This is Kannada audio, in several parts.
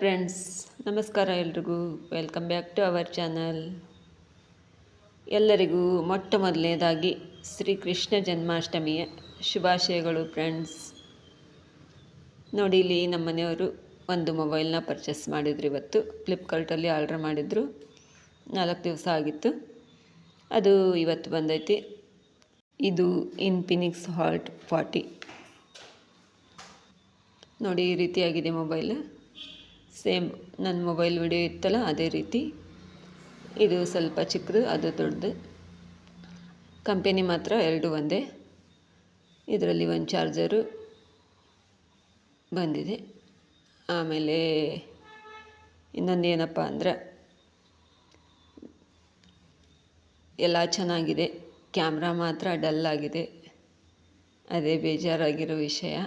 ಫ್ರೆಂಡ್ಸ್ ನಮಸ್ಕಾರ ಎಲ್ರಿಗೂ. Welcome back to our channel ಎಲ್ಲರಿಗೂ ಮೊಟ್ಟ ಮೊದಲನೇದಾಗಿ ಶ್ರೀಕೃಷ್ಣ ಜನ್ಮಾಷ್ಟಮಿಯ ಶುಭಾಶಯಗಳು ಫ್ರೆಂಡ್ಸ್ ನೋಡಿ, ಇಲ್ಲಿ ನಮ್ಮ ಮನೆಯವರು ಒಂದು ಮೊಬೈಲ್ನ ಪರ್ಚೇಸ್ ಮಾಡಿದ್ರು ಇವತ್ತು. ಫ್ಲಿಪ್ಕಾರ್ಟಲ್ಲಿ ಆರ್ಡ್ರ್ ಮಾಡಿದರು. ನಾಲ್ಕು ದಿವಸ ಆಗಿತ್ತು. ಅದು ಇವತ್ತು ಬಂದೈತಿ. ಇದು ಇನ್ಫಿನಿಕ್ಸ್ ಹಾಲ್ಟ್ ಫಾರ್ಟಿ ನೋಡಿ, ಈ ರೀತಿಯಾಗಿದೆ ಮೊಬೈಲ್ ಸೇಮ್ ನನ್ನ ಮೊಬೈಲ್ ವಿಡಿಯೋ ಇತ್ತಲ್ಲ ಅದೇ ರೀತಿ. ಇದು ಸ್ವಲ್ಪ ಚಿಕ್ಕದು, ಅದು ದೊಡ್ಡದು. ಕಂಪೆನಿ ಮಾತ್ರ ಎರಡು ಒಂದೇ. ಇದರಲ್ಲಿ ಒಂದು ಚಾರ್ಜರು ಬಂದಿದೆ. ಆಮೇಲೆ ಇನ್ನೊಂದು ಏನಪ್ಪ ಅಂದ್ರೆ, ಎಲ್ಲ ಚೆನ್ನಾಗಿದೆ. ಕ್ಯಾಮ್ರಾ ಮಾತ್ರ ಡಲ್ ಆಗಿದೆ ಅದೇ ಬೇಜಾರಾಗಿರೋ ವಿಷಯ.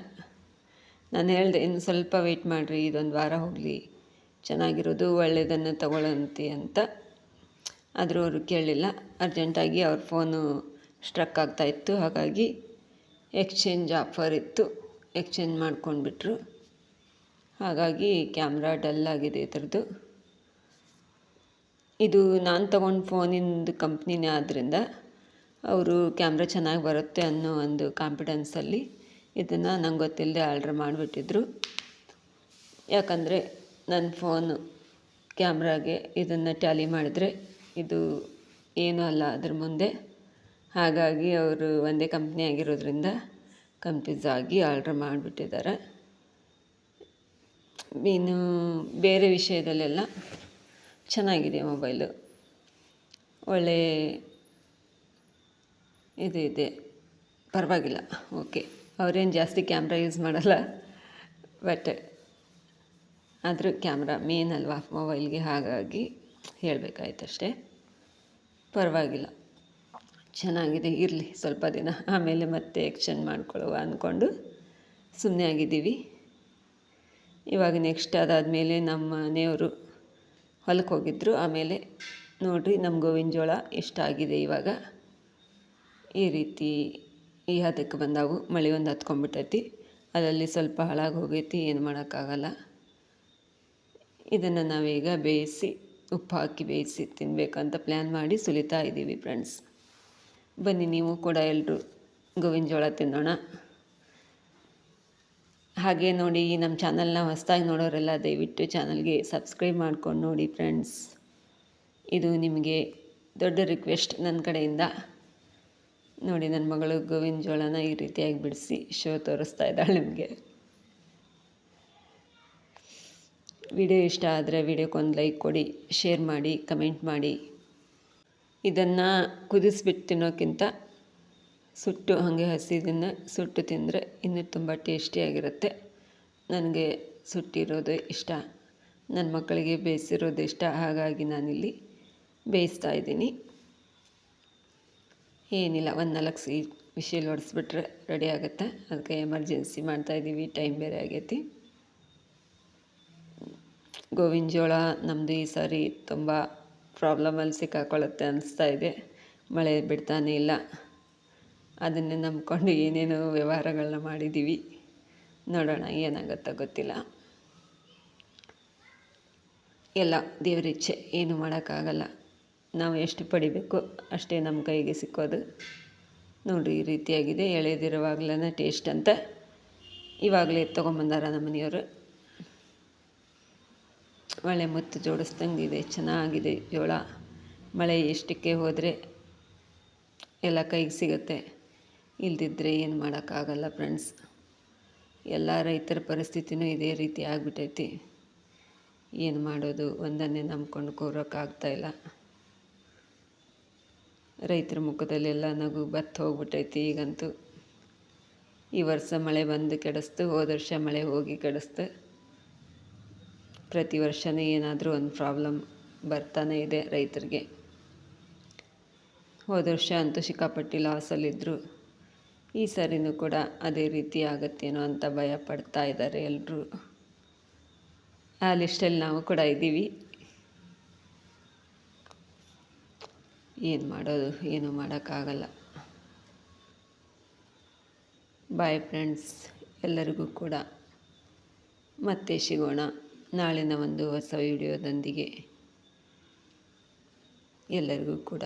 ನಾನು ಹೇಳಿದೆ, ಇನ್ನು ಸ್ವಲ್ಪ ವೆಯ್ಟ್ ಮಾಡಿರಿ, ಇದೊಂದು ವಾರ ಹೋಗಲಿ. ಚೆನ್ನಾಗಿರೋದು ಒಳ್ಳೆಯದನ್ನು ತಗೊಳ್ಳಂತೆ ಅಂತ. ಆದರೂ ಅವರು ಕೇಳಲಿಲ್ಲ ಅರ್ಜೆಂಟಾಗಿ ಅವ್ರ ಫೋನು ಸ್ಟ್ರಕ್ ಆಗ್ತಾ ಇತ್ತು. ಹಾಗಾಗಿ ಎಕ್ಸ್ಚೇಂಜ್ ಆಫರ್ ಇತ್ತು. ಎಕ್ಸ್ಚೇಂಜ್ ಮಾಡ್ಕೊಂಡ್ಬಿಟ್ರು. ಹಾಗಾಗಿ ಕ್ಯಾಮ್ರಾ ಡಲ್ ಆಗಿದೆ ಇದರದ್ದು. ಇದು ನಾನು ತೊಗೊಂಡು ಫೋನಿಂದು ಕಂಪ್ನಿನೇ ಆದ್ದರಿಂದ ಅವರು ಕ್ಯಾಮ್ರಾ ಚೆನ್ನಾಗಿ ಬರುತ್ತೆ ಅನ್ನೋ ಒಂದು ಕಾನ್ಫಿಡೆನ್ಸಲ್ಲಿ ಇದನ್ನು ನಂಗೆ ಗೊತ್ತಿಲ್ಲದೆ ಆರ್ಡ್ರ್ ಮಾಡಿಬಿಟ್ಟಿದ್ರು. ಯಾಕಂದರೆ ನನ್ನ ಫೋನು ಕ್ಯಾಮ್ರಾಗೆ ಇದನ್ನು ಟ್ಯಾಲಿ ಮಾಡಿದ್ರೆ ಇದು ಏನೂ ಅಲ್ಲ ಅದ್ರ ಮುಂದೆ. ಹಾಗಾಗಿ ಅವರು ಒಂದೇ ಕಂಪ್ನಿ ಆಗಿರೋದ್ರಿಂದ ಕನ್ಫ್ಯೂಸ್ ಆಗಿ ಆರ್ಡ್ರ್ ಮಾಡಿಬಿಟ್ಟಿದ್ದಾರೆ. ಇನ್ನು ಬೇರೆ ವಿಷಯದಲ್ಲೆಲ್ಲ ಚೆನ್ನಾಗಿದೆ ಮೊಬೈಲು. ಒಳ್ಳೆ ಇದು ಇದೆ. ಪರವಾಗಿಲ್ಲ. ಓಕೆ. ಅವರೇನು ಜಾಸ್ತಿ ಕ್ಯಾಮ್ರಾ ಯೂಸ್ ಮಾಡಲ್ಲ. ಬಟ್ ಆದರೂ ಕ್ಯಾಮ್ರಾ ಮೇನ್ ಅಲ್ವಾ ಮೊಬೈಲ್ಗೆ ಹಾಗಾಗಿ ಹೇಳಬೇಕಾಯ್ತು ಅಷ್ಟೇ. ಪರವಾಗಿಲ್ಲ. ಚೆನ್ನಾಗಿದೆ, ಇರಲಿ. ಸ್ವಲ್ಪ ದಿನ. ಆಮೇಲೆ ಮತ್ತೆ ಎಕ್ಸ್ಚೇಂಜ್ ಮಾಡ್ಕೊಳ್ಳುವ ಅಂದ್ಕೊಂಡು ಸುಮ್ಮನೆ ಆಗಿದ್ದೀವಿ. ಇವಾಗ ನೆಕ್ಸ್ಟ್ ಅದಾದಮೇಲೆ ನಮ್ಮ ಮನೆಯವರು ಹೊಲಕ್ಕೆ ಹೋಗಿದ್ದರು ಆಮೇಲೆ ನೋಡಿರಿ ನಮ್ಮ ಗೋವಿನ ಜೋಳ ಇಷ್ಟ ಆಗಿದೆ ಇವಾಗ. ಈ ರೀತಿ ಈ ಹದಕ್ಕೆ ಬಂದಾವು ಮಳೆ ಒಂದು ಹತ್ಕೊಂಡ್ಬಿಟ್ಟೈತಿ. ಅದರಲ್ಲಿ ಸ್ವಲ್ಪ ಹಾಳಾಗಿ ಹೋಗೈತಿ, ಏನು ಮಾಡೋಕ್ಕಾಗಲ್ಲ. ಇದನ್ನು ನಾವೀಗ ಬೇಯಿಸಿ, ಉಪ್ಪು ಹಾಕಿ ಬೇಯಿಸಿ ತಿನ್ನಬೇಕಂತ ಪ್ಲ್ಯಾನ್ ಮಾಡಿ ಸುಲಿತಾ ಇದ್ದೀವಿ ಫ್ರೆಂಡ್ಸ್. ಬನ್ನಿ ನೀವು ಕೂಡ ಎಲ್ಲರೂ ಗೋವಿನ ಜೋಳ ತಿನ್ನೋಣ. ಹಾಗೆ ನೋಡಿ ನಮ್ಮ ಚಾನಲ್ನ ಹೊಸದಾಗಿ ನೋಡೋರೆಲ್ಲ ದಯವಿಟ್ಟು ಚಾನಲ್ಗೆ ಸಬ್ಸ್ಕ್ರೈಬ್ ಮಾಡ್ಕೊಂಡು ನೋಡಿ ಫ್ರೆಂಡ್ಸ್. ಇದು ನಿಮಗೆ ದೊಡ್ಡ ರಿಕ್ವೆಸ್ಟ್ ನನ್ನ ಕಡೆಯಿಂದ. ನೋಡಿ ನನ್ನ ಮಗಳು ಗೋವಿನ ಜೋಳನ ಈ ರೀತಿಯಾಗಿ ಬಿಡಿಸಿ ಶೋ ತೋರಿಸ್ತಾ ಇದ್ದಾಳೆ ನಿಮಗೆ. ವಿಡಿಯೋ ಇಷ್ಟ ಆದರೆ ವಿಡಿಯೋಕ್ಕೊಂದು ಲೈಕ್ ಕೊಡಿ, ಶೇರ್ ಮಾಡಿ, ಕಮೆಂಟ್ ಮಾಡಿ. ಇದನ್ನು ಕುದಿಸ್ಬಿಟ್ಟು ತಿನ್ನೋಕ್ಕಿಂತ ಸುಟ್ಟು, ಹಾಗೆ ಹಸಿದನ್ನು ಸುಟ್ಟು ತಿಂದರೆ ಇನ್ನೂ ತುಂಬ ಟೇಸ್ಟಿಯಾಗಿರುತ್ತೆ. ನನಗೆ ಸುಟ್ಟಿರೋದು ಇಷ್ಟ. ನನ್ನ ಮಕ್ಕಳಿಗೆ ಬೇಯಿಸಿರೋದು ಇಷ್ಟ. ಹಾಗಾಗಿ ನಾನಿಲ್ಲಿ ಬೇಯಿಸ್ತಾ ಇದ್ದೀನಿ. ಏನಿಲ್ಲ, ಒಂದು ನಾಲ್ಕು ಸಿ ವಿಷಲ್ ಹೊಡೆಸ್ಬಿಟ್ರೆ ರೆಡಿ ಆಗುತ್ತೆ. ಅದಕ್ಕೆ ಎಮರ್ಜೆನ್ಸಿ ಮಾಡ್ತಾಯಿದ್ದೀವಿ ಟೈಮ್ ಬೇರೆ ಆಗೈತಿ. ಗೋವಿನ ಜೋಳ ನಮ್ಮದು ಈ ಸಾರಿ ತುಂಬ ಪ್ರಾಬ್ಲಮಲ್ಲಿ ಸಿಕ್ಕಾಕೊಳ್ಳುತ್ತೆ ಅನಿಸ್ತಾ ಇದೆ. ಮಳೆ ಬಿಡ್ತಾನೇ ಇಲ್ಲ. ಅದನ್ನೇ ನಂಬ್ಕೊಂಡು ಏನೇನೋ ವ್ಯವಹಾರಗಳನ್ನ ಮಾಡಿದ್ದೀವಿ ನೋಡೋಣ ಏನಾಗುತ್ತೋ ಗೊತ್ತಿಲ್ಲ. ಎಲ್ಲ ದೇವರಿಚ್ಛೆ ಏನು ಮಾಡೋಕ್ಕಾಗಲ್ಲ. ನಾವು ಎಷ್ಟು ಪಡಿಬೇಕು ಅಷ್ಟೇ ನಮ್ಮ ಕೈಗೆ ಸಿಕ್ಕೋದು. ನೋಡಿರಿ, ಈ ರೀತಿಯಾಗಿದೆ. ಎಳೆದಿರುವಾಗಲೇ ಟೇಸ್ಟ್ ಅಂತ ಇವಾಗಲೇ ತೊಗೊಂಬಂದಾರ ನಮ್ಮ ಮನೆಯವರು. ಒಳ್ಳೆ ಮುತ್ತು ಜೋಡಿಸ್ದಂಗಿದೆ, ಚೆನ್ನಾಗಿದೆ ಜೋಳ. ಮಳೆ ಎಷ್ಟಕ್ಕೆ ಹೋದರೆ ಎಲ್ಲ ಕೈಗೆ ಸಿಗುತ್ತೆ. ಇಲ್ದಿದ್ದರೆ ಏನು ಮಾಡೋಕ್ಕಾಗಲ್ಲ ಫ್ರೆಂಡ್ಸ್ ಎಲ್ಲ ರೈತರ ಪರಿಸ್ಥಿತಿನೂ ಇದೇ ರೀತಿ ಆಗಿಬಿಟ್ಟೈತಿ ಏನು ಮಾಡೋದು? ಒಂದನ್ನೇ ನಂಬ್ಕೊಂಡು ಕೂರೋಕ್ಕಾಗ್ತಾಯಿಲ್ಲ ರೈತರ ಮುಖದಲ್ಲೆಲ್ಲ ನಗು ಬತ್ತ ಹೋಗ್ಬಿಟ್ಟೈತಿ ಈಗಂತೂ. ಈ ವರ್ಷ ಮಳೆ ಬಂದು ಕೆಡಿಸ್ತು, ಹೋದ ವರ್ಷ ಮಳೆ ಹೋಗಿ ಕೆಡಿಸ್ತು. ಪ್ರತಿ ವರ್ಷವೇ ಏನಾದರೂ ಒಂದು ಪ್ರಾಬ್ಲಮ್ ಬರ್ತಾನೆ ಇದೆ ರೈತರಿಗೆ. ಹೋದ ವರ್ಷ ಅಂತೂ ಸಿಕ್ಕಾಪಟ್ಟಿ ಲಾಸಲ್ಲಿದ್ದರು ಈ ಸರಿನೂ ಕೂಡ ಅದೇ ರೀತಿ ಆಗುತ್ತೇನೋ ಅಂತ ಭಯ ಪಡ್ತಾ ಇದ್ದಾರೆ ಎಲ್ಲರೂ ಆ ಲಿಸ್ಟಲ್ಲಿ ನಾವು ಕೂಡ ಇದ್ದೀವಿ. ಏನು ಮಾಡೋದು, ಏನು ಮಾಡೋಕ್ಕಾಗಲ್ಲ. ಬಾಯ್ ಫ್ರೆಂಡ್ಸ್ ಎಲ್ಲರಿಗೂ ಕೂಡ ಮತ್ತೆ ಸಿಗೋಣ ನಾಳಿನ ಒಂದು ಹೊಸ ವಿಡಿಯೋದೊಂದಿಗೆ. ಎಲ್ಲರಿಗೂ ಕೂಡ,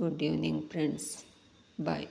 ಗುಡ್ ಈವ್ನಿಂಗ್ ಫ್ರೆಂಡ್ಸ್ ಬಾಯ್